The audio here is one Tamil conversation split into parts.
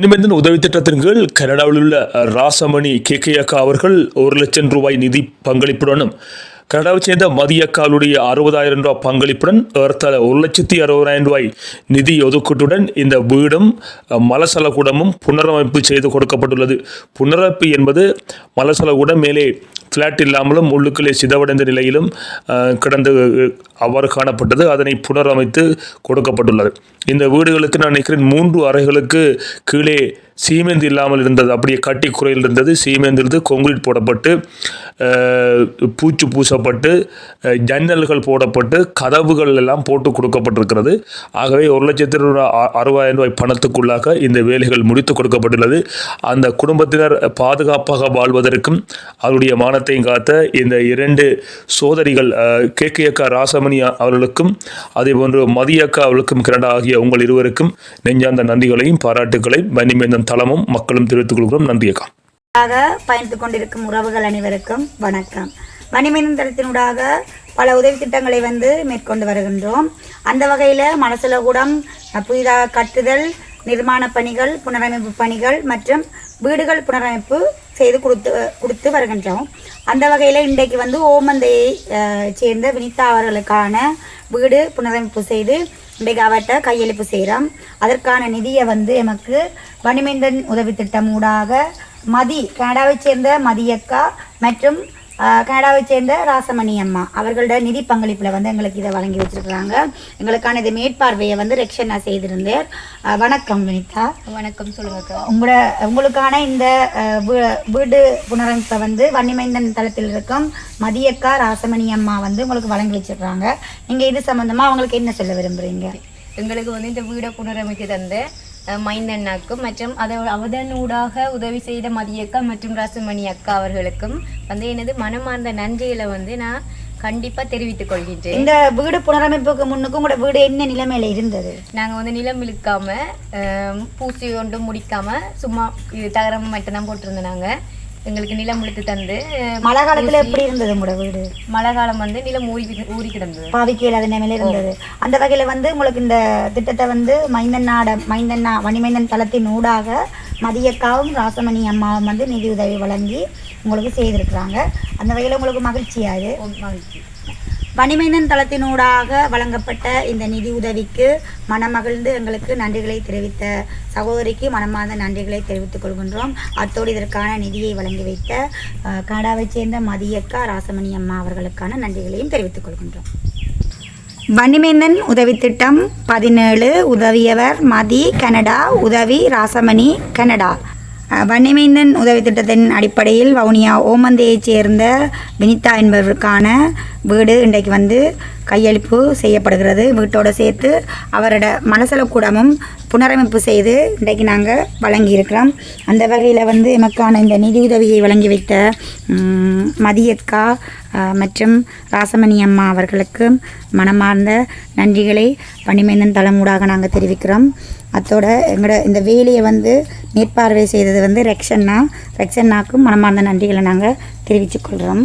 நிமிர்ந்த உதவி திட்டத்தின் கீழ் கனடாவில் உள்ள ராசமணி கேகேயக்கா அவர்கள் ஒரு லட்சம் ரூபாய் நிதி பங்களிப்புடனும் கனடாவை சேர்ந்த மதியக்காலுடைய அறுபதாயிரம் ரூபாய் பங்களிப்புடன் ஏறத்தாழ ஒரு லட்சத்தி அறுபதாயிரம் ரூபாய் நிதி ஒதுக்கீட்டுடன் இந்த வீடும் மலசலகூடமும் புனரமைப்பு செய்து கொடுக்கப்பட்டுள்ளது. புனரமைப்பு என்பது மலசலகூடம் மேலே ஃப்ளாட் இல்லாமலும் உள்ளுக்குள்ளே சிதவடைந்த நிலையிலும் அஹ், கிடந்து அவ்வாறு காணப்பட்டது. அதனை புனரமைத்து கொடுக்கப்பட்டுள்ளது. இந்த வீடுகளுக்கு நான் நினைக்கிறேன் மூன்று அறைகளுக்கு கீழே சீமெந்து இல்லாமல் இருந்தது. அப்படியே கட்டி குறையில் இருந்தது. சீமெந்து இருந்து கொங்கிரீட் போடப்பட்டு பூச்சி பூச்சு பூசப்பட்டு ஜன்னல்கள் போடப்பட்டு கதவுகள் எல்லாம் போட்டு கொடுக்கப்பட்டிருக்கிறது. ஆகவே ஒரு லட்சத்தி அறுபதாயிரம் ரூபாய் பணத்துக்குள்ளாக இந்த வேலைகள் முடித்து கொடுக்கப்பட்டுள்ளது. அந்த குடும்பத்தினர் பாதுகாப்பாக வாழ்வதற்கும் அவருடைய மானத்தையும் காத்த இந்த இரண்டு சோதரிகள் கே கே அக்கா அவர்களுக்கும் அதேபோன்று மதியக்கா அவர்களுக்கும் கனடா ஆகிய உங்கள் இருவருக்கும் நெஞ்சார்ந்த நன்றிகளையும் பாராட்டுகளையும் வன்னிமேந்தன் தளமும் மக்களும் தெரிவித்துக் கொள்கிறோம். நன்றியக்கா கொண்டிருக்கும் உறவுகள் அனைவருக்கும் வணக்கம். வணிமேந்தன் தளத்தினூடாக பல உதவி திட்டங்களை வந்து மேற்கொண்டு வருகின்றோம். அந்த வகையில் மனசலகூடம் புதிதாக கட்டுதல் நிர்மாண பணிகள் புனரமைப்பு பணிகள் மற்றும் வீடுகள் புனரமைப்பு செய்து கொடுத்து கொடுத்து வருகின்றோம். அந்த வகையில் இன்றைக்கு வந்து ஓமந்தையை சேர்ந்த வினிதா அவர்களுக்கான வீடு புனரமைப்பு செய்து இன்றைக்கு அவர்கிட்ட கையெழுப்பு செய்கிறோம் அதற்கான நிதியை வந்து எமக்கு வணிமேந்தன் உதவி திட்டம் ஊடாக மதி கனடாவை சேர்ந்த மதியக்கா மற்றும் ஆஹ், கனடாவைச் சேர்ந்த ராசமணி அம்மா. அவர்களோட நிதி பங்களிப்பில் வந்து எங்களுக்கு இதை வழங்கி வச்சிருக்கிறாங்க. எங்களுக்கான இது மேற்பார்வையை வந்து ரெக்ஷனா செய்திருந்தேன் ஆஹ், வணக்கம் வினிதா. வணக்கம் சொல்லுங்கக்கா உங்களோட உங்களுக்கான இந்த வீடு புனரமைப்பை வந்து வன்னிமைந்தன் தளத்தில் இருக்கும் மதியக்கா ராசமணி அம்மா வந்து உங்களுக்கு வழங்கி வச்சிருக்காங்க நீங்கள் இது சம்மந்தமாக அவங்களுக்கு என்ன சொல்ல விரும்புகிறீங்க எங்களுக்கு வந்து இந்த வீடை புனரமைத்து தந்த மைந்தண்ணாக்கும் மற்றும் அதை அவதனூடாக உதவி செய்த மதியக்கா மற்றும் ராசுமணி அக்கா அவர்களுக்கும் வந்து எனது மனமார்ந்த நன்றிகளை வந்து நான் கண்டிப்பாக தெரிவித்துக் கொள்கின்றேன். இந்த வீடு புனரமைப்புக்கு முன்னுக்கு உங்களோட வீடு என்ன நிலைமையில இருந்தது? நாங்கள் வந்து நிலம் இழுக்காம பூசி ஒன்றும் முடிக்காம சும்மா இது தகரம் மட்டும்தான் போட்டிருந்தோம் நாங்கள் எங்களுக்கு நிலம் இழுத்து தந்து மழை காலத்துல எப்படி இருந்தது உங்களோட வீடு? மழை காலம் வந்து நிலம் ஊறி ஊறி கிடந்தது. பாவிக்கு இல்லாத நிலைமையில இருந்தது. அந்த வகையில வந்து உங்களுக்கு இந்த திட்டத்தை வந்து மைந்தன்னாட மைந்தன்னா வணிமைந்தன் தளத்தின் ஊடாக மதியக்காவும் ராசமணி அம்மாவும் வந்து நிதி உதவி வழங்கி உங்களுக்கு செய்திருக்கிறாங்க. அந்த வகையில உங்களுக்கு மகிழ்ச்சியாது மகிழ்ச்சி. பனிமைந்தன் தளத்தினூடாக வழங்கப்பட்ட இந்த நிதி உதவிக்கு மனமகிழ்ந்து எங்களுக்கு நன்றிகளை தெரிவித்த சகோதரிக்கு மனமார்ந்த நன்றிகளை தெரிவித்துக் கொள்கின்றோம். அத்தோடு இதற்கான நிதியை வழங்கி வைத்த கனடாவைச் சேர்ந்த மதியக்கா ராசமணி அம்மா அவர்களுக்கான நன்றிகளையும் தெரிவித்துக் கொள்கின்றோம். வன்னிமேந்தன் உதவி திட்டம் பதினேழு உதவியவர் மதி கனடா உதவி ராசமணி கனடா. வன்னிமேந்தன் உதவி திட்டத்தின் அடிப்படையில் வவுனியா ஓமந்தையைச் சேர்ந்த வினிதா என்பவருக்கான வீடு இன்றைக்கு வந்து கையளிப்பு செய்யப்படுகிறது. வீட்டோடு சேர்த்து அவரோட மனசலக்கூடமும் புனரமைப்பு செய்து இன்றைக்கு நாங்கள் வழங்கியிருக்கிறோம். அந்த வகையில் வந்து எமக்கான இந்த நிதியுதவியை வழங்கி வைத்த மதியத்கா மற்றும் ராசமணி அம்மா அவர்களுக்கு மனமார்ந்த நன்றிகளை பணிமேந்தன் தலைமூடாக நாங்கள் தெரிவிக்கிறோம். அத்தோட எங்களோட இந்த வேலையை வந்து மேற்பார்வை செய்தது வந்து ரெக்ஷன்னா ரெக்ஷன்னாக்கும் மனமார்ந்த நன்றிகளை நாங்கள் தெரிவித்துக்கொள்கிறோம்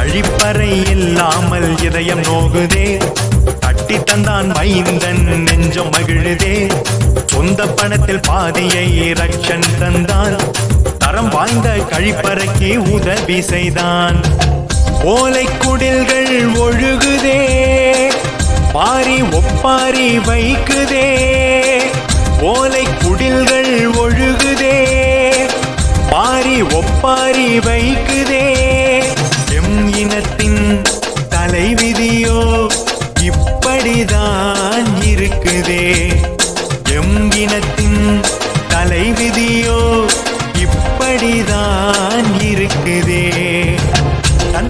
அழிப்பறை இல்லாமல் இதயம் நோகுதே. தட்டி தந்தான் மைந்தன் நெஞ்சம் மகிழுதே. சொந்த பணத்தில் பாதையை ரக்ஷன் தந்தான். தரம் வாய்ந்த கழிப்பறைக்கு உதவி செய்தான். ஓலை குடில்கள் ஒழுகுதே. பாரி ஒப்பாரி வைக்குதே. ஓலை குடில்கள் ஒழுகுதே. பாரி ஒப்பாரி வைக்குதே. எம் இனத்தின் தலைவிதியோ இப்படிதான் இருக்குதே. எம் இனத்தின் தலைவிதியோ இப்படிதான் இருக்குதே.